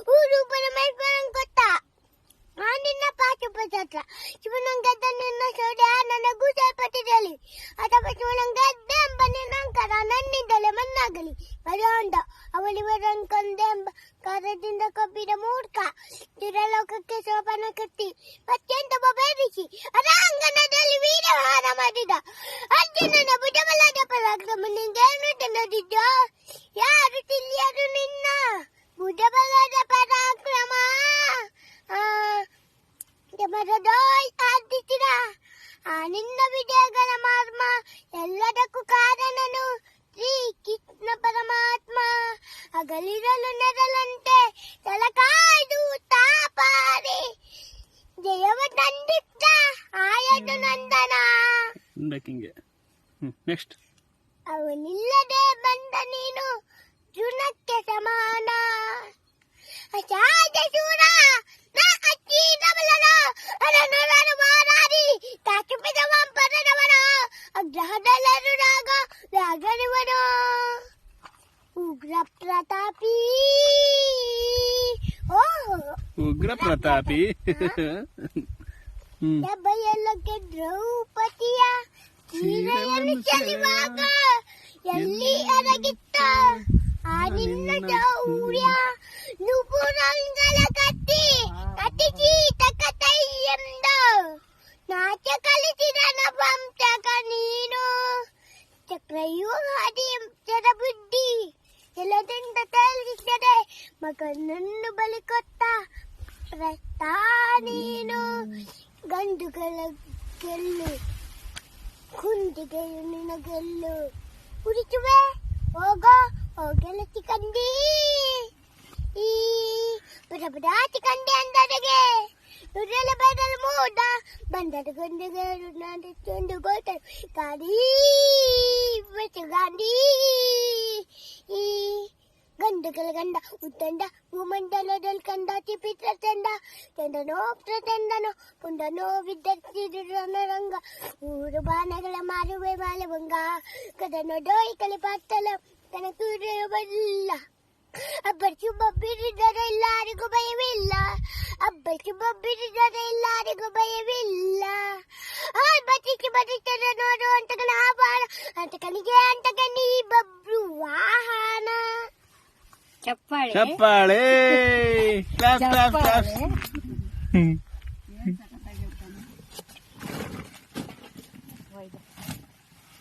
ಊರು ಬರ ಕೊಟ್ಟ ಗೊತ್ತಾ? ನಿನ್ನ ಪಾಠ ಪದತ್ರ ಶಿವನಂಗದ್ದ ನಿನ್ನ ಸೌಡೆ ನನಗೂ ಸೇರ್ಪಟ್ಟಿರಲಿ ಅಥವಾ ಶಿವನಂಗದ್ದ ಎಂಬ ನಿನ್ನಂಕರ ನನ್ನಿಂದಲೇ ಮನ್ನಾಗಲಿ ಬರೋಂಡ ಅವಳಿವರಂಕೊಂದೆ ಎಂಬ ಕರದಿಂದ ಕಬ್ಬಿದ ಮೂರ್ಖ. ತಿರಲೋಕಕ್ಕೆ ಶೋಭನ ಕಟ್ಟಿ. ಮತ್ತೆಂತ ಬೇರಿಸಿ ಅರಾಂಗಣದಲ್ಲಿ ವೀರಹಾರ ಮಾಡಿದ. ಅರ್ಜುನನ ಬುಡಬಲದ ಪರಾಕ್ರಮ ನಿಂಗೇನು ತಿನ್ನದಿದ್ಯೋ? ಯಾರು ತಿಳಿಯದು ನಿನ್ನ? ಭುಜಬಲದ ಪರಾಕ್ರಮ ಆ ಮರದೋಯ್ ಆದಿಸಿದ ಆ ನಿನ್ನ ವಿಜಯಗಳ ಮರ್ಮ ಎಲ್ಲದಕ್ಕೂ ಕಾರಣನು ಶ್ರೀ ಕೃಷ್ಣ ಪರಮಾತ್ಮ ಹಗಲಿರಲು ನೆರಳಂತೆ ತಲಕಾಯ್ದು ತಾಪಾರಿ ಜಯವ ತಂದಿದ್ದ ಆಯದು ನಂದನ ಬೇಕು ಹಿಂಗೆ ಹ್ಞೂ ನೆಕ್ಸ್ಟ್ ಅವನಿಲ್ಲದೆ ಬಂದ ನೀನು चुनक के समाना अच्छा चूड़ा ना अच्छी न बलना अरे नरा नवारा री ताकि पे जवान पर नवरा अब जहाँ डले रुरागा रागा निवरो उग्र प्रतापी। हाँ? हम्म। ओह उग्र प्रतापी तब ये लोग द्रौपदिया चीरयन चलिवागा यल्ली अरगित्ता। ಶೌರ್ಯ ನುಪುರಂಗಲ ಕತ್ತಿ ಅತಿಜೀತ ಕಥೆಯಿಂದ ನಾಟ್ಯ ಕಲಿಸಿದ ನವಂತಕ ನೀನು ಚಕ್ರವ್ಯೂಹಾದಿ ಬುದ್ಧಿ ಎಲ್ಲದಿಂದ ತೇಲಿಸಿದರೆ ಮಗನನ್ನು ಬಲಿ ಕೊಟ್ಟ ಪ್ರಸ್ತ ನೀನು ಗಂಡುಗಳ ಗೆಲ್ಲು ಕುಂದಿಗೆಯು ನಿನ್ನ ಗೆಲ್ಲು ಕುಡಿಚುವೆ ಹೋಗೋ ಹೋಗೆಲತಿ ಕಂಡಿ ಈ ಬುಡಬುಡಾತಿ ಕಂಡಿ ಅಂದರಿಗೆ ನುರ್ರೆಲ ಬದಲು ಮೂಡ ಬಂದದ ಗಂಡುಗಳು ನಾನು ಚಂದು ಗೋಟರು ಗಾಡಿ ಬೆಚ್ಚ ಗಾಂಡಿ ಈ ಗಂಡುಗಳ ಗಂಡ ಉತ್ತಂಡ ಭೂಮಂಡಲದಲ್ಲಿ ಕಂಡ ಚಿಪಿತ್ರ ಚಂಡ ಚಂದನೋ ಪ್ರಚಂಡನೋ ಪುಂಡನೋ ವಿದ್ಯುತ್ತಿರಂಗ ಊರು ಬಾಣಗಳ ಮಾರುವೆ ಬಾಲಭಂಗ ಕದನೋ ಡೋಯಿ ಕಲಿ ಪಾತ್ತಲ తనకు రేవల్ల అబ్బరికి బొబ్బిరి ధర ఇల్లారిగు భయమిల్ల అబ్బరికి బొబ్బిరి ధర ఇల్లారిగు భయమిల్ల బతికి బతికిన నోడు అంటగల ఆభాణ అంటకనిగే అంటకని బొబ్బు వాహన చెప్పాలి చెప్పాలి క్లాస్ క్లాస్ క్లాస్